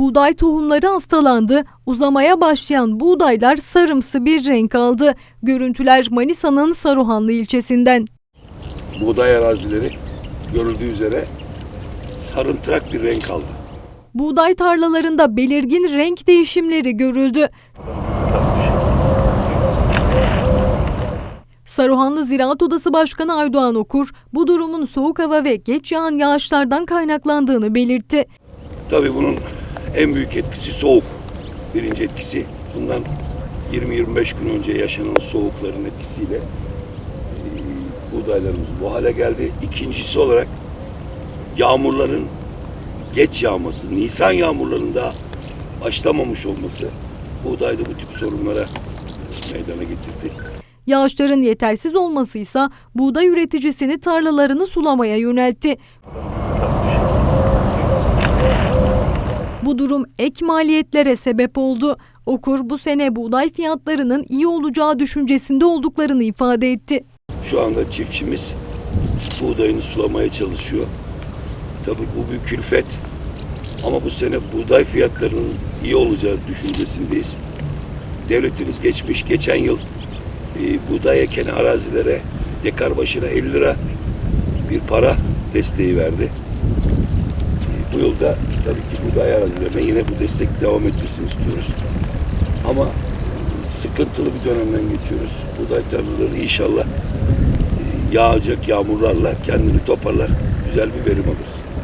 Buğday tohumları hastalandı, uzamaya başlayan buğdaylar sarımsı bir renk aldı. Görüntüler Manisa'nın Saruhanlı ilçesinden. buğday arazileri görüldüğü üzere sarımtırak bir renk aldı. Buğday tarlalarında belirgin renk değişimleri görüldü. Saruhanlı Ziraat Odası Başkanı Aydoğan Okur, bu durumun soğuk hava ve geç yağan yağışlardan kaynaklandığını belirtti. Tabii bunun en büyük etkisi soğuk. Birinci etkisi bundan 20-25 gün önce yaşanan soğukların etkisiyle e, buğdaylarımız bu hale geldi. İkincisi olarak yağmurların geç yağması, Nisan yağmurlarının daha başlamamış olması buğdayda bu tip sorunlara meydana getirdi. Yağışların yetersiz olması ise buğday üreticisini tarlalarını sulamaya yöneltti. Bu durum ek maliyetlere sebep oldu. Okur bu sene buğday fiyatlarının iyi olacağı düşüncesinde olduklarını ifade etti. Şu anda çiftçimiz buğdayını sulamaya çalışıyor. Tabii bu bir külfet. Ama bu sene buğday fiyatlarının iyi olacağı düşüncesindeyiz. Devletimiz geçmiş, geçen yıl e, buğday eken arazilere dekar başına 50 lira bir para desteği verdi. Bu yılda tabii ki buğday arazilerine yine bu destek devam etmesini istiyoruz. Ama sıkıntılı bir dönemden geçiyoruz. Buğday tarlaları inşallah e, yağacak yağmurlarla kendini toparlar, güzel bir verim alırız.